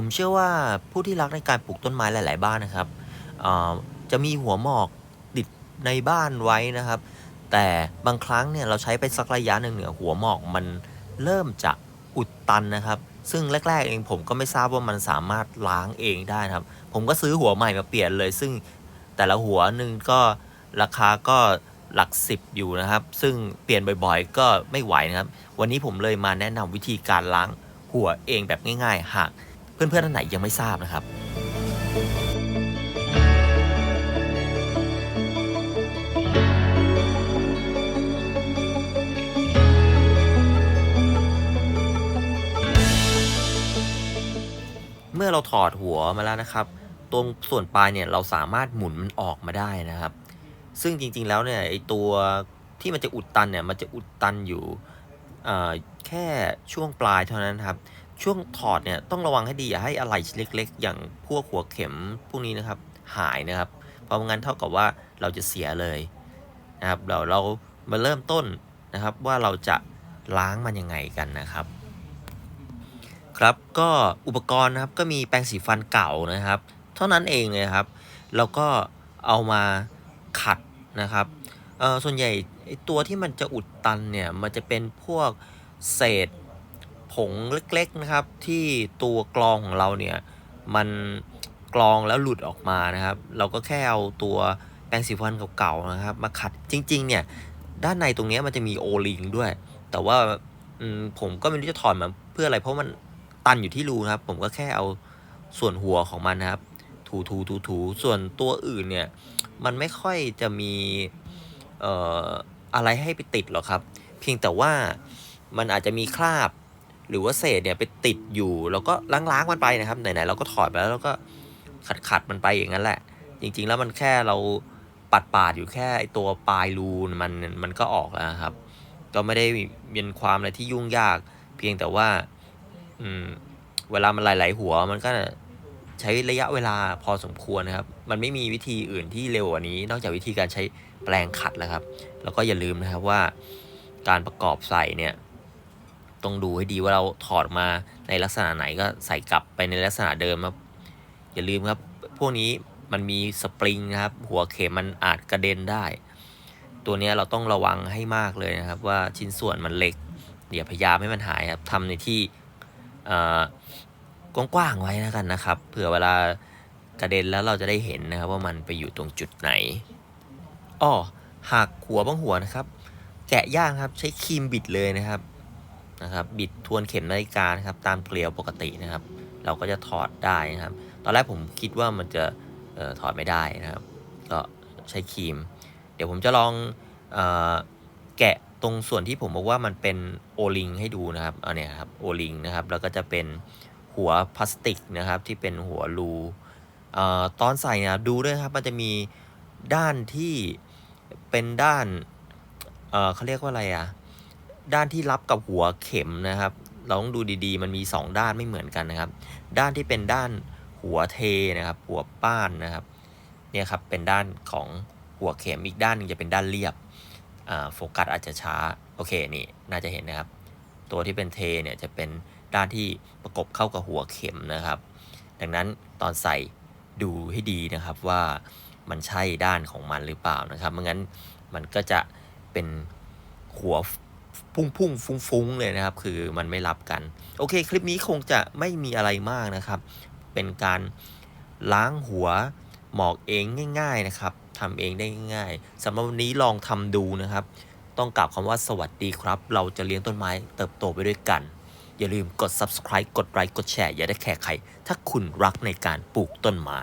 ผมเชื่อว่าผู้ที่รักในการปลูกต้นไม้หลาย ๆ บ้านนะครับจะมีหัวหมอกติดในบ้านไว้นะครับ แต่บางครั้งเนี่ยเราใช้ไปสักระยะหนึ่งเนี่ยหัวหมอกมันเริ่มจะอุดตันนะครับ ซึ่งแรก ๆ เองผมก็ไม่ทราบว่ามันสามารถล้างเองได้นะครับ ผมก็ซื้อหัวใหม่มาเปลี่ยนเลย ซึ่งแต่ละหัวหนึ่งก็ราคาก็หลักสิบอยู่นะครับ ซึ่งเปลี่ยนบ่อยๆ ก็ไม่ไหวนะครับ วันนี้ผมเลยมาแนะนำวิธีการล้างหัวเองแบบง่าย ๆ หาก เพื่อนๆท่านไหนยังไม่ทราบนะครับเมื่อเราถอดหัวมาแล้วนะครับ ตรงส่วนปลายเนี่ยเราสามารถหมุนมันออกมาได้นะครับ ซึ่งจริงๆแล้วเนี่ยไอตัวที่มันจะอุดตันเนี่ยมันจะอุดตันอยู่แค่ช่วงปลายเท่านั้นครับ ช่วงถอดเนี่ยต้องระวังให้ดีอย่าให้อะไหล่เล็กๆ อย่างพวกหัวเข็มพวกนี้นะครับหายนะครับเพราะงั้นเท่ากับว่าเราจะเสียเลยนะครับเราเรามาเริ่มต้นนะครับว่าเราจะล้างมันยังไงกันนะครับ ครับก็อุปกรณ์นะครับก็มีแปรงสีฟันเก่านะครับ เท่านั้นเองเลยครับ แล้วก็เอามาขัดนะครับเออส่วนใหญ่ไอตัวที่มันจะอุดตันเนี่ยมันจะเป็นพวกเศษ ผงเล็กๆนะครับ ที่ตัวกรองของเราเนี่ยมันกรองแล้วหลุดออกมานะครับ เราก็แค่เอาตัวแปรงสีฟันเก่าๆนะครับ มาขัดจริง ๆ เนี่ย ด้านในตรงนี้มันจะมีโอลิงด้วย แต่ว่าผมก็ไม่รู้จะถอดมาเพื่ออะไรเพราะมันตันอยู่ที่รูนะครับ ผมก็แค่เอาส่วนหัวของมันนะครับ ถูถูถูถูส่วนตัวอื่นเนี่ย มันไม่ค่อยจะมีเอ่ออะไรให้ไปติดหรอกครับ เพียงแต่ว่ามันอาจจะมีคราบ หรือว่าเศษเนี่ยไปติดอยู่แล้วก็ล้างๆมันไปนะครับไหนๆเราก็ถอดไปแล้วเราก็ขัดขัดๆมันไปอย่างนั้นแหละ จริง ๆ แล้วมันแค่เราปัดปาดอยู่แค่ไอตัวปลายรูมันมันก็ออกแล้วครับ ก็ไม่ได้เป็นความอะไรที่ยุ่งยาก เพียงแต่ว่าอืมเวลามันหลาย ๆ หัวมันก็ใช้ระยะเวลาพอสมควรนะครับ มันไม่มีวิธีอื่นที่เร็วกว่านี้ นอกจากวิธีการใช้แปลงขัดแล้วครับ แล้วก็อย่าลืมนะครับว่า การประกอบใส่เนี่ย ต้องดูให้ดีว่าเราถอดมาในลักษณะไหนก็ใส่กลับไปในลักษณะเดิมครับ อย่าลืมครับ พวกนี้มันมีสปริงนะครับ หัวเข็มมันอาจกระเด็นได้ ตัวเนี้ยเราต้องระวังให้มากเลยนะครับ ว่าชิ้นส่วนมันเล็กอย่าพยายามให้มันหายครับทำในที่กว้างๆไว้แล้วกันนะครับ เผื่อเวลากระเด็นแล้วเราจะได้เห็นนะครับว่ามันไปอยู่ตรงจุดไหนอ้อหากหัวบางหัวนะครับ แกะยากครับใช้ครีมบิดเลยนะครับ นะครับ บิดทวนเข็มนาฬิกานะครับ ตามเกลียวปกตินะครับ เราก็จะถอดได้นะครับ ตอนแรกผมคิดว่ามันจะออถอดไม่ได้นะครับ ก็ใช้ครีม เดี๋ยวผมจะลองออแกะตรงส่วนที่ผมบอกว่ามันเป็นโอลิงให้ดูนะครับเอาเนี่ยครับโอลิงนะครับ แล้วก็จะเป็นหัวพลาสติกนะครับ ที่เป็นหัวรูออตอนใส่นะครับดูด้วยครับ มันจะมีด้านที่เป็นด้านเเขาเรียกว่าอะไรอะ ด้านที่รับกับหัวเข็มนะครับ เราต้องดูดีๆ มันมี 2 ด้านไม่เหมือนกันนะครับ ด้านที่เป็นด้านหัวเทนะครับ หัวป้านนะครับ เนี่ยครับ เป็นด้านของหัวเข็มอีกด้านหนึงจะเป็นด้านเรียบโฟกัสอาจจะช้า โอเค นี่น่าจะเห็นนะครับ ตัวที่เป็นเทเนี่ยจะเป็นด้านที่ประกบเข้ากับหัวเข็มนะครับ ดังนั้นตอนใส่ดูให้ดีนะครับว่ามันใช่ด้านของมันหรือเปล่านะครับไม่งั้นมันก็จะเป็นหัว พุ่งพุ่งฟุ้งฟุ้งๆเลยนะครับ คือมันไม่รับกัน โอเค คลิปนี้คงจะไม่มีอะไรมากนะครับ เป็นการล้างหัวหมอกเองง่าย ๆนะครับทำเองได้ง่ายๆสำหรับวันนี้ลองทำดูนะครับ ต้องกล่าวคำว่าสวัสดีครับ เราจะเลี้ยงต้นไม้เติบโตไปด้วยกัน อย่าลืมกด subscribe กดไลค์กดแชร์อย่าได้แคร์ใคร ถ้าคุณรักในการปลูกต้นไม้